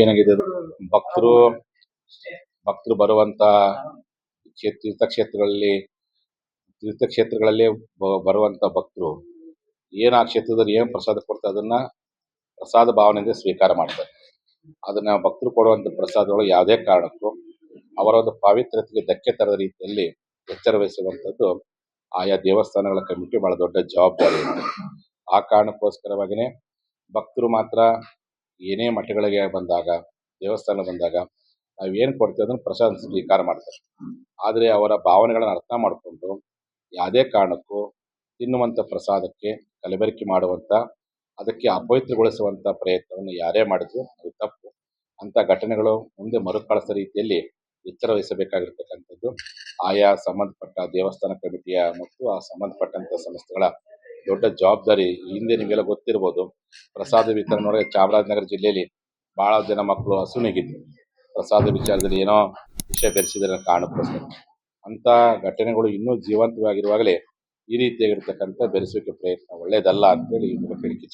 ಏನಾಗಿದೆ? ಭಕ್ತರು ಭಕ್ತರು ಬರುವಂತ ಕ್ಷೇ- ತೀರ್ಥಕ್ಷೇತ್ರಗಳಲ್ಲಿ ತೀರ್ಥಕ್ಷೇತ್ರಗಳಲ್ಲಿ ಬರುವಂತ ಭಕ್ತರು ಏನು ಆ ಕ್ಷೇತ್ರದಲ್ಲಿ ಏನ್ ಪ್ರಸಾದ ಕೊಡ್ತಾರೆ ಅದನ್ನ ಪ್ರಸಾದ ಭಾವನೆಯಿಂದ ಸ್ವೀಕಾರ ಮಾಡ್ತಾರೆ ಅದನ್ನ ಭಕ್ತರು ಕೊಡುವಂತ ಪ್ರಸಾದಗಳು ಯಾವುದೇ ಕಾರಣಕ್ಕೂ ಅವರ ಒಂದು ಪಾವಿತ್ರ್ಯತೆಗೆ ಧಕ್ಕೆ ತರದ ರೀತಿಯಲ್ಲಿ ಎಚ್ಚರ ವಹಿಸುವಂಥದ್ದು ಆಯಾ ದೇವಸ್ಥಾನಗಳ ಕಮಿಟಿ ಬಹಳ ದೊಡ್ಡ ಜವಾಬ್ದಾರಿ. ಆ ಕಾರಣಕ್ಕೋಸ್ಕರವಾಗಿನೇ ಭಕ್ತರು ಮಾತ್ರ ಏನೇ ಮಠಗಳಿಗೆ ಬಂದಾಗ ದೇವಸ್ಥಾನ ಬಂದಾಗ ನಾವು ಏನು ಕೊಡ್ತೀವಿ ಅದನ್ನು ಪ್ರಸಾದ ಸ್ವೀಕಾರ ಮಾಡ್ತಾರೆ. ಆದರೆ ಅವರ ಭಾವನೆಗಳನ್ನು ಅರ್ಥ ಮಾಡಿಕೊಂಡು ಯಾವುದೇ ಕಾರಣಕ್ಕೂ ತಿನ್ನುವಂಥ ಪ್ರಸಾದಕ್ಕೆ ಕಲಬೆರಕೆ ಮಾಡುವಂಥ ಅದಕ್ಕೆ ಅಪವಿತ್ರಗೊಳಿಸುವಂಥ ಪ್ರಯತ್ನವನ್ನು ಯಾರೇ ಮಾಡಿದ್ರು ಅದು ತಪ್ಪು. ಅಂಥ ಘಟನೆಗಳು ಮುಂದೆ ಮರುಕಳಿಸೋ ರೀತಿಯಲ್ಲಿ ಎಚ್ಚರ ವಹಿಸಬೇಕಾಗಿರ್ತಕ್ಕಂಥದ್ದು ಆಯಾ ಸಂಬಂಧಪಟ್ಟ ದೇವಸ್ಥಾನ ಕಮಿಟಿಯ ಮತ್ತು ಆ ಸಂಬಂಧಪಟ್ಟಂಥ ಸಂಸ್ಥೆಗಳ ದೊಡ್ಡ ಜವಾಬ್ದಾರಿ ಹಿಂದೆ ನಿಮಗೆಲ್ಲ ಗೊತ್ತಿರ್ಬೋದು. ಪ್ರಸಾದ ವಿತರಣೆ ಚಾಮರಾಜನಗರ ಜಿಲ್ಲೆಯಲ್ಲಿ ಬಹಳ ಜನ ಮಕ್ಕಳು ಹಸುನಿಗಿದ್ರು ಪ್ರಸಾದ ವಿಚಾರದಲ್ಲಿ ಏನೋ ವಿಷಯ ಬೆರೆಸಿದ್ರೆ ಕಾರಣಕ್ಕೋಸ್ಕರ ಅಂತ ಘಟನೆಗಳು ಇನ್ನೂ ಜೀವಂತವಾಗಿರುವಾಗಲೇ ಈ ರೀತಿಯಾಗಿರ್ತಕ್ಕಂಥ ಬೆರೆಸೋಕೆ ಪ್ರಯತ್ನ ಒಳ್ಳೇದಲ್ಲ ಅಂತೇಳಿ ಈ ಮೂಲಕ ಹೇಳಿಕೆ